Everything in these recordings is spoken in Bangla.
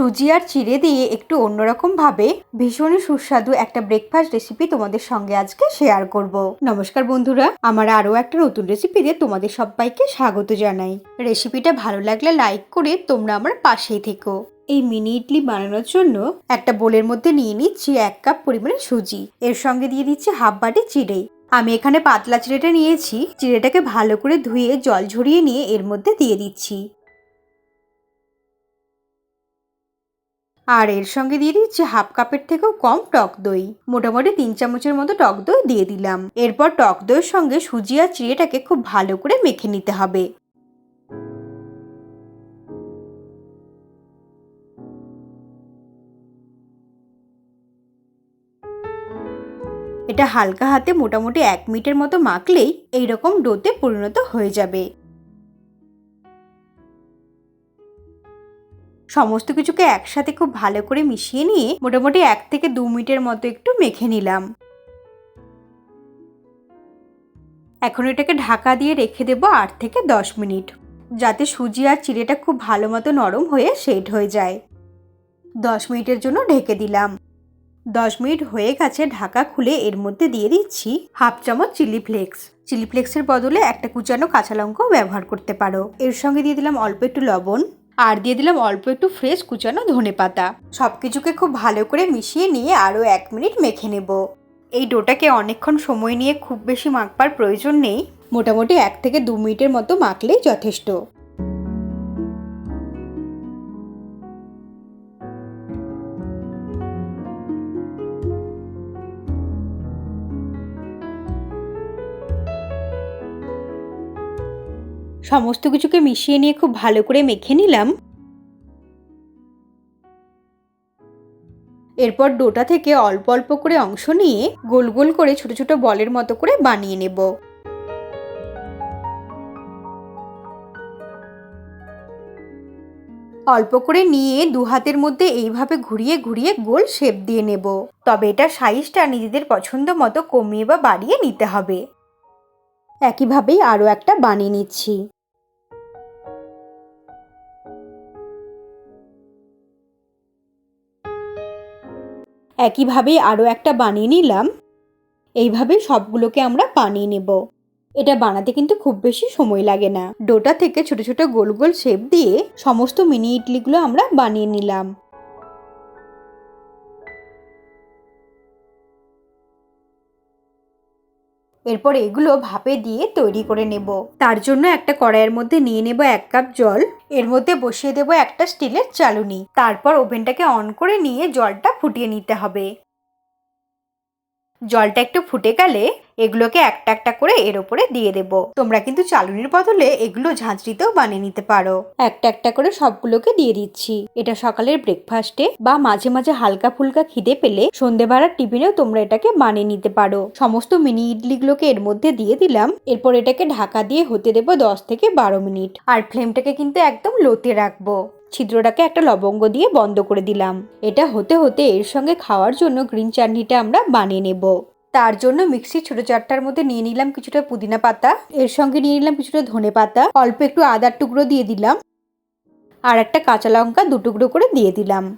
সুজি আর চিড়ে দিয়ে একটু অন্যরকম ভাবে ভীষণই সুস্বাদু একটা ব্রেকফাস্ট রেসিপি তোমাদের সঙ্গে আজকে শেয়ার করব। নমস্কার বন্ধুরা, আমার আরও একটা নতুন রেসিপিতে তোমাদের সবাইকে স্বাগত জানাই। রেসিপিটা ভালো লাগলে লাইক করে তোমরা আমার পাশেই থেকো। এই মিনি ইডলি বানানোর জন্য একটা বোলের মধ্যে নিয়ে নিচ্ছি এক কাপ পরিমাণে সুজি। এর সঙ্গে দিয়ে দিচ্ছি হাফ বাটি চিড়ে। আমি এখানে পাতলা চিড়েটা নিয়েছি। চিড়েটাকে ভালো করে ধুয়ে জল ঝরিয়ে নিয়ে এর মধ্যে দিয়ে দিচ্ছি। আর এর সঙ্গে দিয়ে দিচ্ছি হাফ কাপের থেকেও কম টক দই। মোটামুটি তিন চামচের মতো টক দই দিয়ে দিলাম। এরপর টক দইয়ের সঙ্গে সুজি আর চিড়েটাকে খুব ভালো করে মেখে নিতে হবে। এটা হালকা হাতে মোটামুটি এক মিনিটের মতো মাখলেই এইরকম ডোতে পরিণত হয়ে যাবে। সমস্ত কিছুকে একসাথে খুব ভালো করে মিশিয়ে নিয়ে মোটামুটি এক থেকে দু মিনিটের মতো একটু মেখে নিলাম। এখন এটাকে ঢাকা দিয়ে রেখে দেবো আট থেকে দশ মিনিট। যাতে সুজি আর চিড়েটা খুব ভালো মতো নরম হয়ে সেট হয়ে যায়। দশ মিনিটের জন্য ঢেকে দিলাম। দশ মিনিট হয়ে গেছে ঢাকা খুলে এর মধ্যে দিয়ে দিচ্ছি হাফ চামচ চিলি ফ্লেক্স। চিলি ফ্লেক্সের বদলে একটা কুচানো কাঁচা লঙ্কাও ব্যবহার করতে পারো। এর সঙ্গে দিয়ে দিলাম অল্প একটু লবণ। আর দিয়ে দিলাম অল্প একটু ফ্রেশ কুচানো ধনে পাতা। সব কিছুকে খুব ভালো করে মিশিয়ে নিয়ে আরও এক মিনিট মেখে নেব। এই ডোটাকে অনেকক্ষণ সময় নিয়ে খুব বেশি মাখবার প্রয়োজন নেই। মোটামুটি এক থেকে দু মিনিটের মতো মাখলেই যথেষ্ট। সমস্ত কিছুকে মিশিয়ে নিয়ে খুব ভালো করে মেখে নিলাম। এরপর ডোটা থেকে অল্প অল্প করে অংশ নিয়ে গোল গোল করে ছোট ছোট বলের মতো করে বানিয়ে নেব। অল্প করে নিয়ে দু হাতের মধ্যে এইভাবে ঘুরিয়ে ঘুরিয়ে গোল শেপ দিয়ে নেব। তবে এটা সাইজটা নিজেদের পছন্দ মতো কমিয়ে বা বাড়িয়ে নিতে হবে। একইভাবেই আরও একটা বানিয়ে নিচ্ছি। একইভাবেই আরও একটা বানিয়ে নিলাম। এইভাবে সবগুলোকে আমরা বানিয়ে নেব। এটা বানাতে কিন্তু খুব বেশি সময় লাগে না। ডোটা থেকে ছোট ছোট গোল গোল শেপ দিয়ে সমস্ত মিনি ইডলিগুলো আমরা বানিয়ে নিলাম। এরপর এগুলো ভাপে দিয়ে তৈরি করে নেব। তার জন্য একটা কড়াইয়ের মধ্যে নিয়ে নেব এক কাপ জল। এর মধ্যে বসিয়ে দেব একটা স্টিলের চালুনি। তারপর ওভেনটাকে অন করে নিয়ে জলটা ফুটিয়ে নিতে হবে। জলটা একটু ফুটে গেলে এগুলোকে একটা একটা করে এর ওপরে দিয়ে দেব। তোমরা কিন্তু চালুনির বদলে এগুলো ঝাঁঝরিতেও বানিয়ে নিতে পারো। একটা একটা করে সবগুলোকে দিয়ে দিচ্ছি। এটা সকালের ব্রেকফাস্টে বা মাঝে মাঝে হালকা ফুলকা খিদে পেলে সন্ধেবেলার টিফিনেও তোমরা এটাকে বানিয়ে নিতে পারো। সমস্ত মিনি ইডলিগুলোকে এর মধ্যে দিয়ে দিলাম। এরপর এটাকে ঢাকা দিয়ে হতে দেবো দশ থেকে বারো মিনিট। আর ফ্লেমটাকে কিন্তু একদম লোতে রাখব। ছিদ্রটাকে একটা লবঙ্গ দিয়ে বন্ধ করে দিলাম। এটা হতে হতে এর সঙ্গে খাওয়ার জন্য গ্রিন চাটনিটা আমরা বানিয়ে নেব। তার জন্য মিক্সির ছোট চারটার মধ্যে নিয়ে নিলাম কিছুটা পুদিনা পাতা। এর সঙ্গে নিয়ে নিলাম কিছুটা ধনে পাতা। অল্প একটু আদার টুকরো দিয়ে দিলাম। আর একটা কাঁচা লঙ্কা দু টুকরো করে দিয়ে দিলাম।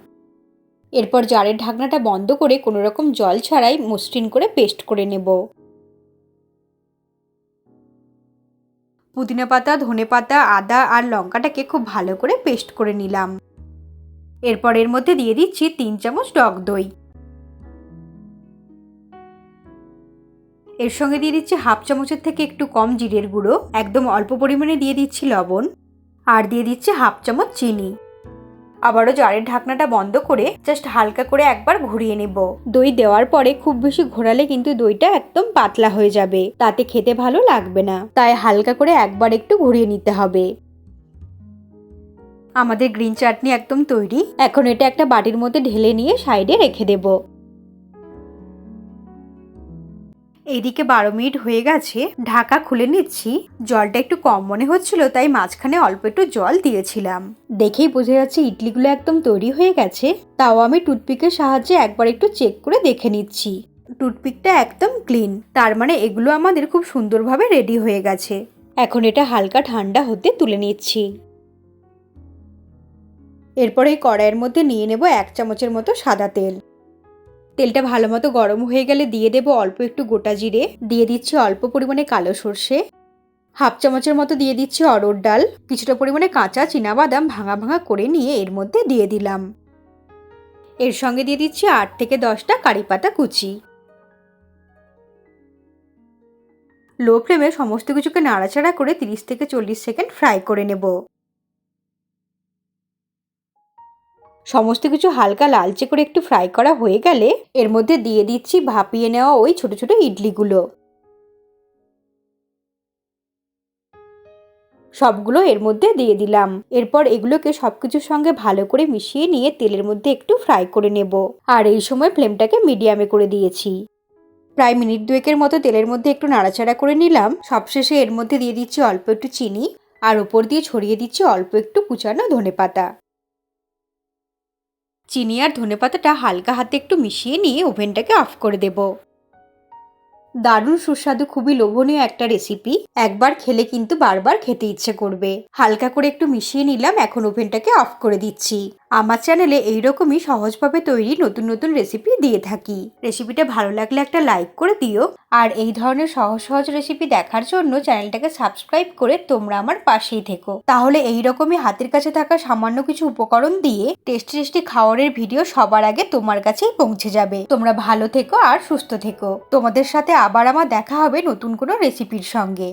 এরপর জারের ঢাকনাটা বন্ধ করে কোনো রকম জল ছাড়াই মসৃণ করে পেস্ট করে নেব। পুদিনা পাতা, ধনে পাতা, আদা আর লঙ্কাটাকে খুব ভালো করে পেস্ট করে নিলাম। এরপর এর মধ্যে দিয়ে দিচ্ছি তিন চামচ টক দই। এর সঙ্গে দিয়ে দিচ্ছি হাফ চামচের থেকে একটু কম জিরের গুঁড়ো, একদম অল্প পরিমাণে দিয়ে দিচ্ছি লবণ, আর দিয়ে দিচ্ছি হাফ চামচ চিনি। আবারও জারের ঢাকনাটা বন্ধ করে জাস্ট হালকা করে একবার ঘুরিয়ে নেব। দই দেওয়ার পরে খুব বেশি ঘোরালে কিন্তু দইটা একদম পাতলা হয়ে যাবে, তাতে খেতে ভালো লাগবে না, তাই হালকা করে একবার একটু ঘুরিয়ে নিতে হবে। আমাদের গ্রিন চাটনি একদম তৈরি, এখন এটা একটা বাটির মধ্যে ঢেলে নিয়ে সাইডে রেখে দেব। এইদিকে বারো মিনিট হয়ে গেছে, ঢাকা খুলে নিচ্ছি। জলটা একটু কম মনে হচ্ছিল, তাই মাঝখানে অল্প একটু জল দিয়েছিলাম। দেখেই বোঝা যাচ্ছে ইডলিগুলো একদম তৈরি হয়ে গেছে। তাও আমি টুথপিকের সাহায্যে একবার একটু চেক করে দেখে নিচ্ছি। টুথপিকটা একদম ক্লিন, তার মানে এগুলো আমাদের খুব সুন্দরভাবে রেডি হয়ে গেছে। এখন এটা হালকা ঠান্ডা হতে তুলে নিচ্ছি। এরপর কড়াইয়ের মধ্যে নিয়ে নেব এক চামচের মতো সাদা তেল। তেলটা ভালো মতো গরম হয়ে গেলে দিয়ে দেব অল্প একটু গোটা জিরে। দিয়ে দিচ্ছি অল্প পরিমাণে কালো সর্ষে। হাফ চামচের মতো দিয়ে দিচ্ছি অরড় ডাল। কিছুটা পরিমাণে কাঁচা বাদাম ভাঙা ভাঙা করে নিয়ে এর মধ্যে দিয়ে দিলাম। এর সঙ্গে দিয়ে দিচ্ছি আট থেকে দশটা কারি পাতা কুচি। লো ফ্লেমে সমস্ত কিছুকে নাড়াচাড়া করে তিরিশ থেকে চল্লিশ সেকেন্ড ফ্রাই করে নেব। সমস্ত কিছু হালকা লালচে করে একটু ফ্রাই করা হয়ে গেলে এর মধ্যে দিয়ে দিচ্ছি ভাপিয়ে নেওয়া ওই ছোট ছোট ইডলিগুলো। সবগুলো এর মধ্যে দিয়ে দিলাম। এরপর এগুলোকে সবকিছুর সঙ্গে ভালো করে মিশিয়ে নিয়ে তেলের মধ্যে একটু ফ্রাই করে নেব। আর এই সময় ফ্লেমটাকে মিডিয়ামে করে দিয়েছি। প্রায় মিনিট দুয়েকের মতো তেলের মধ্যে একটু নাড়াচাড়া করে নিলাম। সবশেষে এর মধ্যে দিয়ে দিচ্ছি অল্প একটু চিনি। আর ওপর দিয়ে ছড়িয়ে দিচ্ছি অল্প একটু কুচানো ধনে পাতা চিনি আর ধনে পাতাটা হালকা হাতে একটু মিশিয়ে নিয়ে ওভেনটাকে অফ করে দেব। দারুণ সুস্বাদু, খুবই লোভনীয় একটা রেসিপি একবার খেলে কিন্তু বারবার খেতে ইচ্ছে করবে। হালকা করে একটু মিশিয়ে নিলাম, এখন ওভেনটাকে অফ করে দিচ্ছি। আমার চ্যানেলে এইরকমই সহজভাবে তৈরি নতুন নতুন রেসিপি দিয়ে থাকি। রেসিপিটা ভালো লাগলে একটা লাইক করে দিও। আর এই ধরনের সহজ সহজ রেসিপি দেখার জন্য চ্যানেলটাকে সাবস্ক্রাইব করে তোমরা আমার পাশেই থেকো। তাহলে এই রকমই হাতের কাছে থাকা সামান্য কিছু উপকরণ দিয়ে টেস্টি টেস্টি খাওয়ারের ভিডিও সবার আগে তোমার কাছেই পৌঁছে যাবে। তোমরা ভালো থেকো আর সুস্থ থেকো। তোমাদের সাথে আবার আমার দেখা হবে নতুন কোনো রেসিপির সঙ্গে।